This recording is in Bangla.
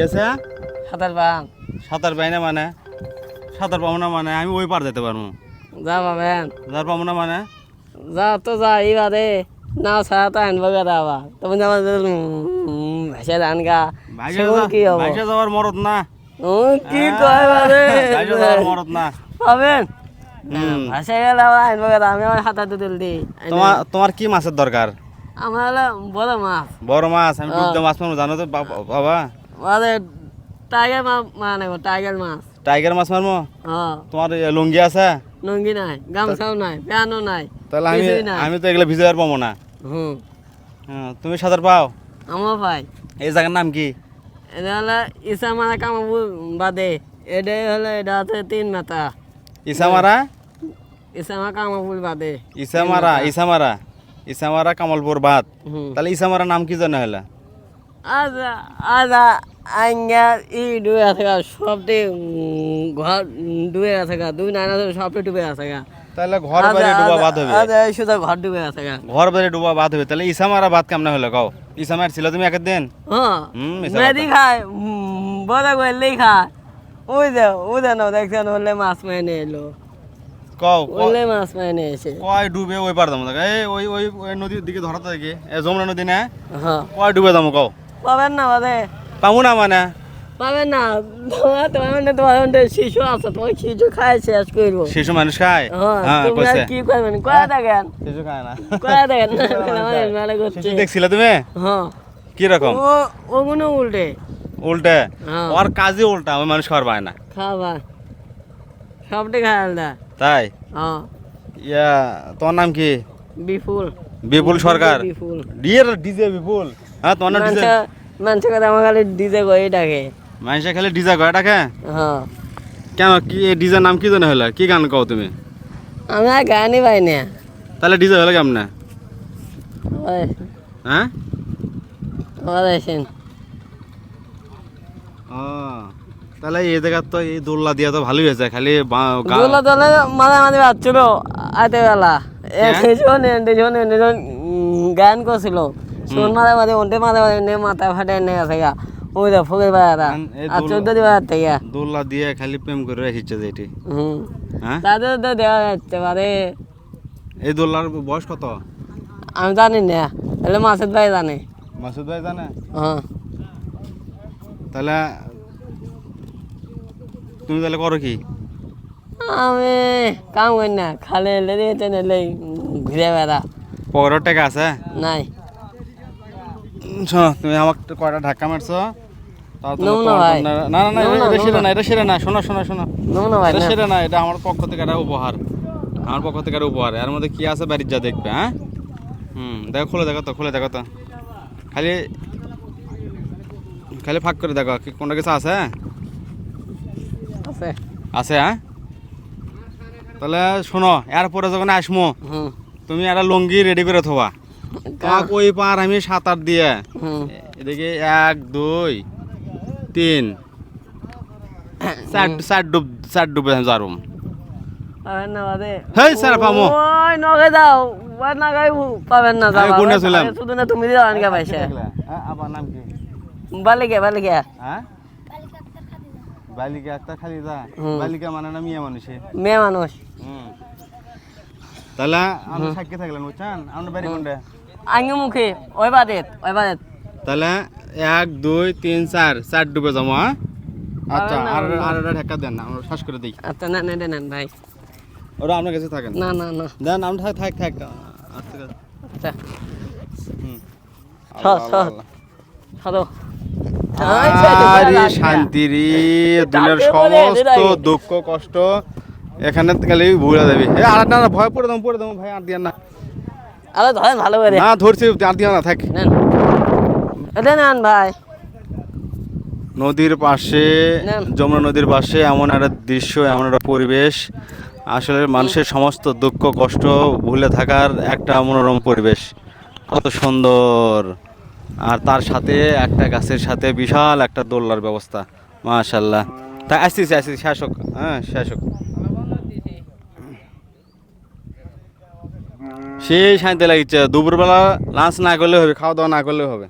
গেছে সাঁতার পান সাঁতার পাই না মানে? সাঁতার পাবো না মানে? আমি ওই পার যেতে পারব। যা পাবেন যার পাবো না মানে? যা তো যা এই বাদে। নাও ছাড়া তো আনব গা আবার। তুমি যেমন ভেসে ধান গা। কি হব? ভাইসা যাওয়ার মরদ না। কি কয় বাদে? ভাইসা যাওয়ার মরদ না। পাবেন হুম। গেলে আবার আনব গা আমি আমার হাতে তুল দিই। তোমার তোমার কি মাছের দরকার? আমার বড় মাছ। বড় মাছ আমি ডুবতে মাছ জানো তো বাবা। মানে টাইগার মাছ মানে টাইগার মাছ। টাইগার মাছ মারবো? হ্যাঁ। তোমার লুঙ্গি আছে? লুঙ্গি নাই গামছাও নাই প্যানও নাই তাহলে আমি। আমি তো এগুলো ভিজে আর পাবো না। হুম। হ্যাঁ, তুমি সাঁতার পাও? আমার ভাই এই জায়গার নাম কি? এটা হলো ইসা মারা কামাবু বাদে। এটাই হলো এটা হচ্ছে তিন মাথা। ইসামারা? ইসা মারা কামাবুল বাদে ইসামারা ইসামারা। ইসামারা কামলপুর বাদ। তাহলে ইসামারা নাম কি জানা হলো? আজ আজ আঙ্গা ই ডুবে আছে গা সবটি ঘর ডুবে আছে গা দুই নানা সবটি ডুবে আছে গা। তাহলে ঘর বাড়ি ডুবা বাদ হবে। আজ শুধু ঘর ডুবে আছে গা। ঘর বাড়ি ডুবা বাদ হবে। তাহলে ইসামারা বাদ কেমন হলো কও? ইসামার ছিল তুমি একের দিন? হ্যাঁ মেদি খায় বড় করলেই খায় ওই যে ওই যে না দেখছেন হলে মাছ মেনে এলো। কও হলে মাছ মেনে এসে। কয় ডুবে ওই পার দাম এই ওই ওই নদীর দিকে ধরাতে দেখি। এ যমুনা নদী না? হ্যাঁ। কয় ডুবে দাম কও? পাবেন না বাদে। পাবো না মানে? পাবেন না। তোমার তোমার মানে তোমার মধ্যে শিশু আছে তোমার শিশু খায় শেষ করব। শিশু মানুষ খায়? হ্যাঁ হ্যাঁ কি করবেন? কয়া দেখেন। শিশু খায় না। কয়া দেখেন। মেলা করছে। দেখছিলে তুমি? হ্যাঁ। কি রকম? ও ওগুলো উল্টে। উল্টে? হ্যাঁ। ওর কাজই উল্টা ওই মানুষ পায় না। খাবা সবটি খায় আলাদা। তাই? হ্যাঁ। ইয়া তোমার নাম কি? বিপুল। বিপুল সরকার? বিপুল। ডিজে বিপুল। হ্যাঁ তোমার নাম ডিজে? মানুষের কথা আমার খালি ডিজে করে ডাকে। মানুষে খালি ডিজে কয় ডাকে? হ্যাঁ। কেন কি এই ডিজের নাম কি জানে হলো কি গান কও তুমি? আমি আর গানই পাই না। তাহলে ডিজে হলো কেমনে? হ্যাঁ? আসেন ও তাহলে এই জায়গা তো এই দোল্লা দিয়া তো ভালোই হয়েছে খালি বা- গা- দোলা দোলা মাঝে মাঝে বাচ্চুলো আতে বেলা গান করছিল। শোন মাঝে মাঝে ওনটে মাঝে মাঝে নে মাথা ফাটে নে আছে গা ওই দা ফুকে বেড়া আর চোদ্দ দিবার থেকে দোল্লা দিয়ে খালি প্রেম করে রেখেছে যেটি হুম হ্যাঁ তাদের তো দেওয়া যাচ্ছে বারে এই দোল্লার বয়স কত আমি জানি না তাহলে মাসের ভাই জানে মাসুদ ভাই জানে হ্যাঁ তাহলে তুমি তাহলে করো কি আমি কাম করি না খালে এলে নিলে ঘুরে বেড়া পকেটের টাকা আছে নাই শোনো তুমি আমাকে কয়টা ধাক্কা মারছো? না না না না এটা- না, এটা সেরে না। না এটা সেরে না শোনো শোনো শোনো। এটা না সেরে না এটা আমার পক্ষ থেকে একটা উপহার। আমার পক্ষ থেকে একটা উপহার। এর মধ্যে কি আছে বাড়ির যা দেখবে হ্যাঁ? হুম দেখো খুলে দেখো তো খুলে দেখো তো। খালি খালি ফাঁক করে দেখো কি কোনটা কিছু আছে? আছে। আছে হ্যাঁ? তাহলে শোনো এরপরে যখন আসমো তুমি একটা লুঙ্গি রেডি করে থোবা। কাক ওই পার আমি সাঁতার দিয়ে। এদিকে এক দুই তিন। চার চার ডুব চার ডুবে যারুম পাবেন না বাদে। হেই, স্যার, পামো। ওই নগে যাও। ওই নাগাই পাবেন না আমি গুনে ছিলাম। শুধু না তুমি দিও আনকে পাইছে। হ্যাঁ, আবার নাম কি? বালিকে বালিকে। হ্যাঁ? বালিকা একটা খালি যা বালিকা মানে না মেয়ে মানুষে? মেয়ে মানুষ। হুম। তাহলে আমরা সাক্ষী থাকলেন বুঝছেন? আমরা বাড়ি কোনটা? আঙ্গি মুখে ওই বাদে ওই বাদে তাহলে এক দুই তিন চার চার ডুবে যাব হ্যাঁ আচ্ছা আর আর একটা ঢাকা দেন আমরা শ্বাস করে দিই আচ্ছা না না না, না ভাই। ওরা আপনার কাছে থাকেন না? না না দেন আমরা থাক থাক থাক। আচ্ছা। আচ্ছা। হুম। সর, সর। আল্লাহ। আরে শান্তি রে দুনিয়ার সমস্ত দুঃখ কষ্ট এখানে গেলে ভুলে যাবে। আর না ভয় পড়ে দাম পড়ে দাম ভাই আর দিয়া না। আরে ধরেন ভালো করে। না ধরছি আর দিয়া না থাক। নেন। এটা নেন ভাই। নদীর পাশে। যমুনা নদীর পাশে এমন একটা দৃশ্য এমন একটা পরিবেশ। আসলে মানুষের সমস্ত দুঃখ কষ্ট ভুলে থাকার একটা মনোরম পরিবেশ। কত সুন্দর। আর তার সাথে একটা গাছের সাথে বিশাল একটা দোল্লার ব্যবস্থা। মাশাল্লাহ তাই আসতেছি আসতেছি শাসক হ্যাঁ শাসক সেই শান্তি লাগছে দুপুরবেলা লাঞ্চ না করলে হবে খাওয়া দাওয়া না করলে হবে।